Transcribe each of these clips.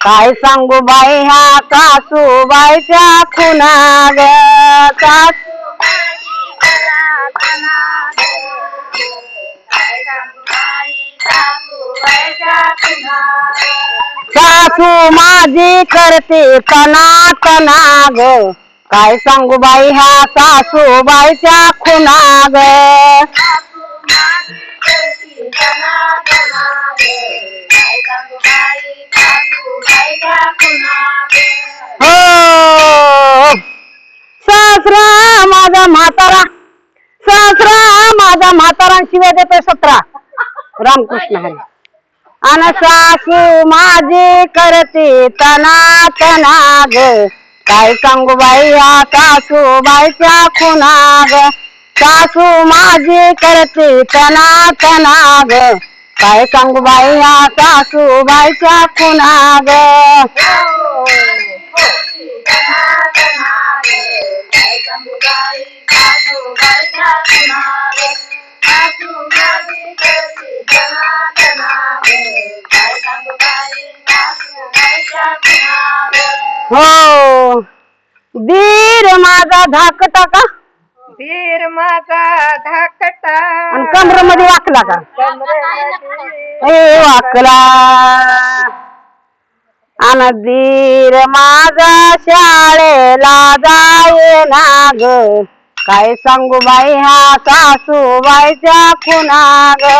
काय सांगू बाई ह्या सासूबाईच्या खुना ग सासू माझी करते तना तना ग काय सांगू बाई ह्या सासूबाईच्या खुना ग हो! सासरा माझा म्हातारा. सासरा माझा म्हातारा शिवाय देतोय सतरा. रामकृष्ण हरी. अन सासू माझी करते तना तना ग काय सांगू बाई सासू बाईच्या खुना ग सासू माझी करते तना तना ग काय सांगू बाई? आता सासू बाईच्या खुना ग हो. धीर माझा धाकटा का? धीर माझा धाकट आणि कमरेमध्ये वाकला का? ए वाकला. आणि माझा शाळेला जाये ना ग. काय सांगू बाई हा सासूबाईच्या खुना ग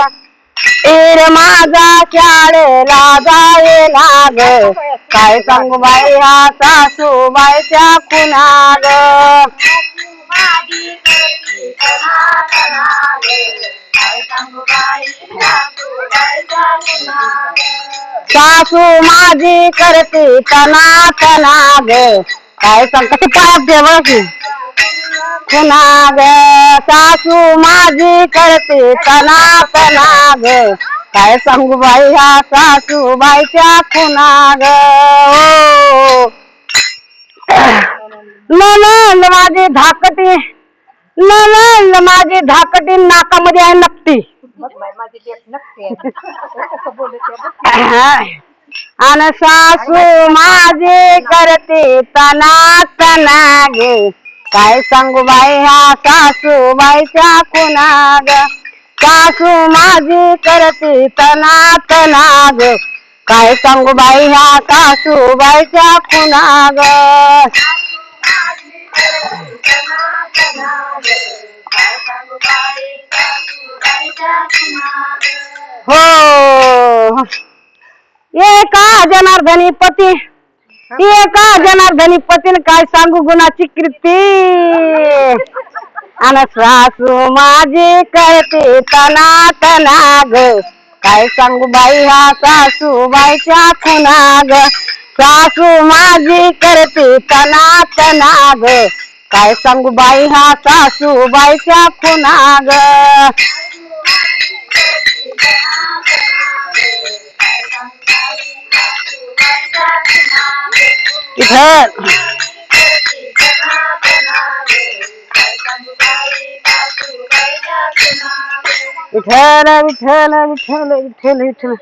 दीर माझा शाळेला जाये ना ग. काय सांगू बाई हा सासूबाईच्या खुना ग सासू माझी करते तना तना ग काय सांगता ते परत दे की. खुना ग सासू माझी करते तना तना ग काय सांगू बाई ह्या सासू बाईच्या खुना ग ओ. माझी धाकटी. ननंद माझी धाकटी नाकामध्ये आहे नक्की माझी कसं बोलत आणि सासू माझी करते तना तना गे काय सांगू बाई ह्या सासू बाईच्या खुना ग सासू माझी करते तना तना ग काय सांगू बाई ह्या सासू बाईच्या खुना ग हो. एका जनार्दनी पती? एका जनार्दनी पतीन काय सांगू गुणाची कीर्ती अन सासू माझी करते तना तना ग काय सांगू बाई हा सासू बाईच्या खुना ग सासू माझी करते तना तना ग काय सांगू बाई हा सासू बाईच्या खुना ग इथं विठ्ठल विठ्ठल विठ्ठल विठ्ठल विठ्ठल